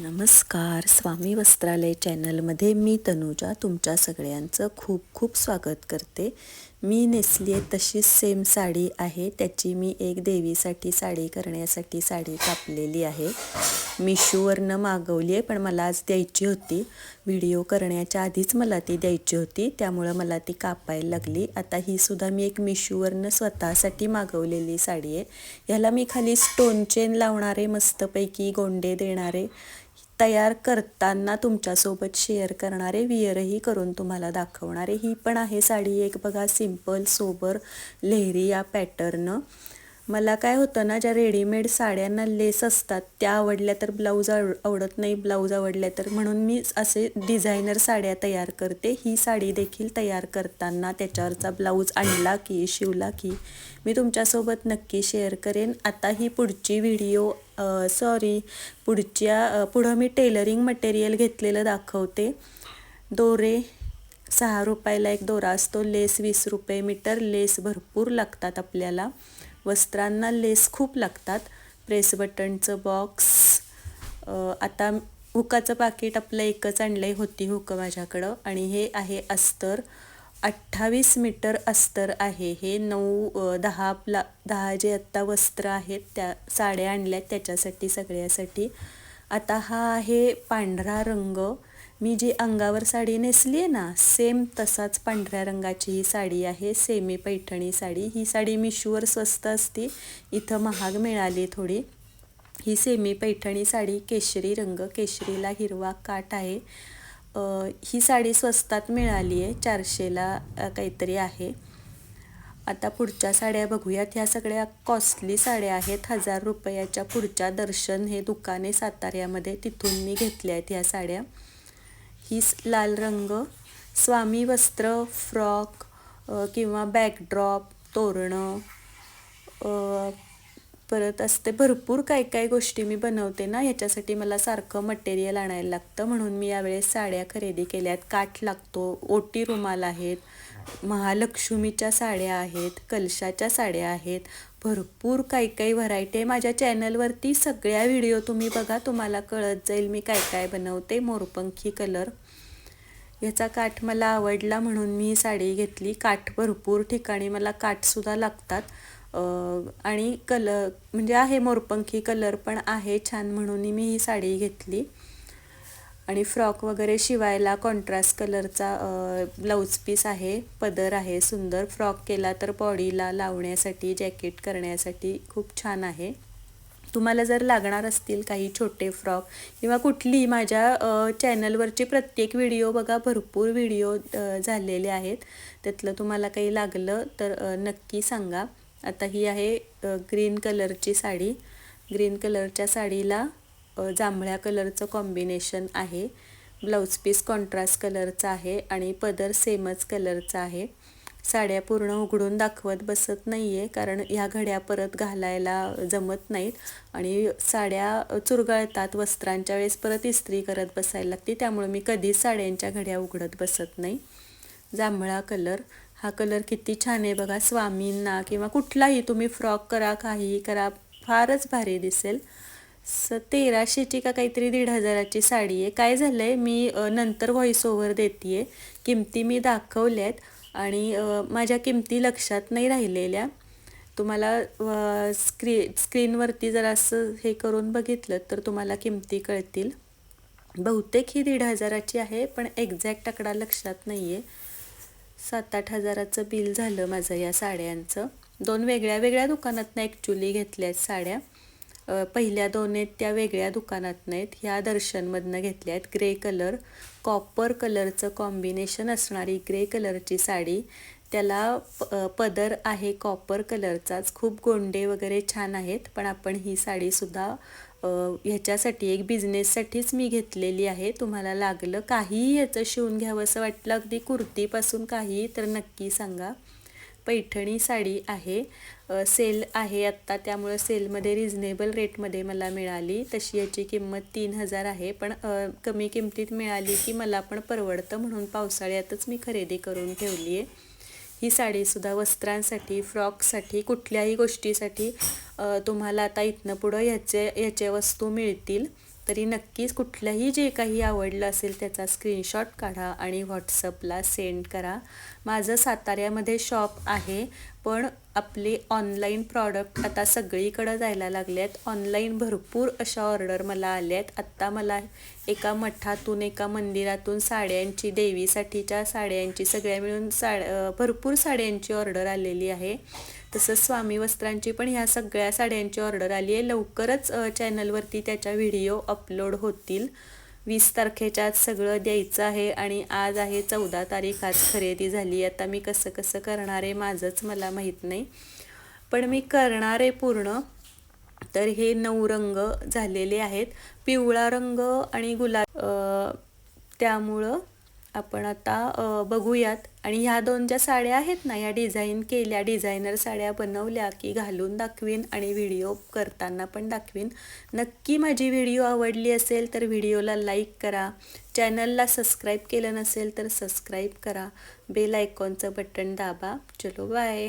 नमस्कार स्वामी वस्त्रालय चॅनलमध्ये मी तनुजा तुमच्या सगळ्यांचं खूप खूप स्वागत करते. मी नेसली आहे तशीच सेम साडी आहे त्याची मी एक देवीसाठी साडी करण्यासाठी साडी कापलेली आहे. मिशोवरनं मागवली आहे पण मला आज द्यायची होती. व्हिडिओ करण्याच्या आधीच मला ती द्यायची होती त्यामुळं मला ती कापायला लागली. आता ही सुद्धा मी एक मिशोवरनं स्वतःसाठी मागवलेली साडी आहे ह्याला मी खाली स्टोन चेन लावणारे मस्तपैकी गोंडे देणारे तयार करताना तुमच्यासोबत शेअर करणारे विअरही करून तुम्हाला दाखवणारे. ही पण आहे साडी एक बघा सिंपल सोबर लेहरी या पॅटर्न मला काय होतं ना ज्या रेडीमेड साड्यांना लेस असतात त्या आवडल्या तर ब्लाऊज आवडत नाही ब्लाऊज आवडल्या तर. म्हणून मी असे डिझायनर साड्या तयार करते. ही साडी देखील तयार करताना त्याच्यावरचा ब्लाऊज आणला की शिवला की मी तुमच्यासोबत नक्की शेअर करेन. आता ही पुढची व्हिडिओ सॉरी पुढच्या पुढं मी टेलरिंग मटेरियल घेतलेलं दाखवते. दोरे सहा रुपयाला एक दोरा असतो. लेस वीस रुपये मीटर. लेस भरपूर लागतात आपल्याला. वस्त्रांना लेस खूप लागतात. प्रेस बटनचं बॉक्स. आता हुकाचं पाकिट आपलं एकच आणलं आहे होती हुक माझ्याकडं. आणि हे आहे अस्तर. अठ्ठावीस मीटर अस्तर आहे. हे नऊ दहा प्ला दहा जे आत्ता वस्त्र आहेत त्या साड्या आणल्या आहेत त्याच्यासाठी सगळ्यासाठी. आता हा आहे पांढरा रंग. मी जी अंगावर साडी नेसली आहे ना सेम तसाच पांढऱ्या रंगाची ही साडी आहे सेमी पैठणी साडी. ही साडी मिशूवर स्वस्त असते इथं महाग मिळाली थोडी. ही सेमी पैठणी साडी केशरी रंग केशरीला हिरवा काठ आहे. ही साडी स्वस्तात मिळाली आहे चारशेला काहीतरी आहे. आता पुढच्या साड्या बघूयात. ह्या सगळ्या कॉस्टली साड्या आहेत. हजार रुपयाच्या पुढच्या दर्शन हे दुकाने साताऱ्यामध्ये तिथून मी घेतल्या आहेत ह्या साड्या. ही लाल रंग. स्वामी वस्त्र फ्रॉक किंवा बॅकड्रॉप तोरणं परत असते. भरपूर काय काय गोष्टी मी बनवते ना ह्याच्यासाठी मला सारखं मटेरियल आणायला लागतं. म्हणून मी यावेळेस साड्या खरेदी केल्यात. काठ लागतो ओटी रुमाल आहेत महालक्ष्मीच्या साड्या आहेत कलशाच्या साड्या आहेत. भरपूर काही काही व्हरायटी आहे. माझ्या चॅनलवरती सगळ्या व्हिडिओ तुम्ही बघा तुम्हाला कळत जाईल मी काय काय बनवते. मोरपंखी कलर याचा काठ मला आवडला म्हणून मी ही साडी घेतली. काठ भरपूर ठिकाणी मला काठसुद्धा लागतात. आणि कलर म्हणजे आहे मोरपंखी कलर पण आहे छान म्हणून मी ही साडी घेतली. आणि फ्रॉक वगैरे शिवायला कॉन्ट्रास्ट कलरचा ब्लाऊज पीस आहे पदर आहे सुंदर. फ्रॉक केला तर बॉडीला लावण्यासाठी जॅकेट करण्यासाठी खूप छान आहे. तुम्हाला जर लागणार असतील काही छोटे फ्रॉक किंवा कुठली माझ्या चॅनलवरचे प्रत्येक व्हिडिओ बघा भरपूर व्हिडिओ झालेले आहेत. त्यातलं तुम्हाला काही लागलं तर नक्की सांगा. आता ही आहे ग्रीन कलरची साडी. ग्रीन कलरच्या साडीला जांभळ्या कलरचं कॉम्बिनेशन आहे. ब्लाऊज पीस कॉन्ट्रास्ट कलरचा आहे आणि पदर सेमच कलरचा आहे. साड्या पूर्ण उघडून दाखवत बसत नाही आहे कारण ह्या घड्या परत घालायला जमत नाहीत आणि साड्या चुरगळतात वस्त्रांच्या वेळेस परत इस्त्री करत बसायला लागते त्यामुळे मी कधीच साड्यांच्या घड्या उघडत बसत नाही. जांभळा कलर. हा कलर किती छान आहे बघा स्वामींना किंवा कुठलाही तुम्ही फ्रॉक करा काहीही करा फारच भारी दिसेल. स तेराशेची का काहीतरी दीड हजाराची साडी आहे. काय झालं आहे मी नंतर व्हॉइस ओव्हर देते आहे किमती मी दाखवल्या आहेत आणि माझ्या किमती लक्षात नाही राहिलेल्या. तुम्हाला स्क्री स्क्रीनवरती जर असं हे करून बघितलं तर तुम्हाला किमती कळतील. बहुतेक ही दीड हजाराची आहे पण एक्झॅक्ट आकडा लक्षात नाही आहे सात आठ हजाराचं बिल झालं माझं या साड्यांचं. दोन वेगळ्या वेगळ्या दुकानातनं ॲक्च्युली घेतल्या आहेत साड्या. पहिल्या दोन आहेत त्या वेगळ्या दुकानात नाहीत ह्या दर्शनमधनं घेतल्या आहेत. ग्रे कलर कॉपर कलरचं कॉम्बिनेशन असणारी ग्रे कलरची साडी. त्याला पदर आहे कॉपर कलरचाच. खूप गोंडे वगैरे छान आहेत पण आपण ही साडीसुद्धा ह्याच्यासाठी एक बिझनेससाठीच मी घेतलेली आहे. तुम्हाला लागलं काहीही ह्याचं शिवून घ्यावं असं वाटलं अगदी कुर्तीपासून काही तर नक्की सांगा. पैठणी साडी आहे. सेल आहे आत्ता त्यामुळं सेलमध्ये रिझनेबल रेटमध्ये मला मिळाली. तशी याची किंमत तीन हजार आहे पण कमी किमतीत मिळाली की मला पण परवडतं म्हणून पावसाळ्यातच मी खरेदी करून ठेवली आहे ही साडीसुद्धा वस्त्रांसाठी फ्रॉकसाठी कुठल्याही गोष्टीसाठी तुम्हाला आता इथनं पुढं ह्याचे ह्याचे वस्तू मिळतील. तरी नक्कीच कुठलंही जे काही आवडलं असेल त्याचा स्क्रीनशॉट काढा आणि व्हॉट्सअपला सेंड करा. माझं साताऱ्यामध्ये शॉप आहे पण आपले ऑनलाईन प्रॉडक्ट आता सगळीकडं जायला लागले आहेत ऑनलाईन भरपूर अशा ऑर्डर मला आल्या आहेत आत्ता मला एका मठातून एका मंदिरातून साड्यांची देवीसाठीच्या साड्यांची सगळ्या मिळून साड भरपूर साड्यांची ऑर्डर आलेली आहे. तसंच स्वामी वस्त्रांची पण ह्या सगळ्या साड्यांची ऑर्डर आली आहे. लवकरच चॅनलवरती त्याच्या व्हिडिओ अपलोड होतील. वीस तारखेच्या आज सगळं द्यायचं आहे आणि आज आहे चौदा तारीख. आज खरेदी झाली. आता मी कसं कसं करणार आहे माझंच मला माहीत नाही. पण मी करणार आहे पूर्ण. तर हे नऊ रंग झालेले आहेत. पिवळा रंग आणि गुलाब त्यामुळं आपण आता बघूयात. आणि ह्या दोन ज्या साड्या आहेत ना या डिझाईन केल्या डिझायनर साड्या बनवल्या की घालून दाखवीन आणि व्हिडिओ करताना पण दाखवीन. नक्की माझी व्हिडिओ आवडली असेल तर व्हिडिओला लाईक करा. चॅनलला सबस्क्राईब केलं नसेल तर सबस्क्राईब करा. बेल आयकॉनचं बटन दाबा. चलो बाय.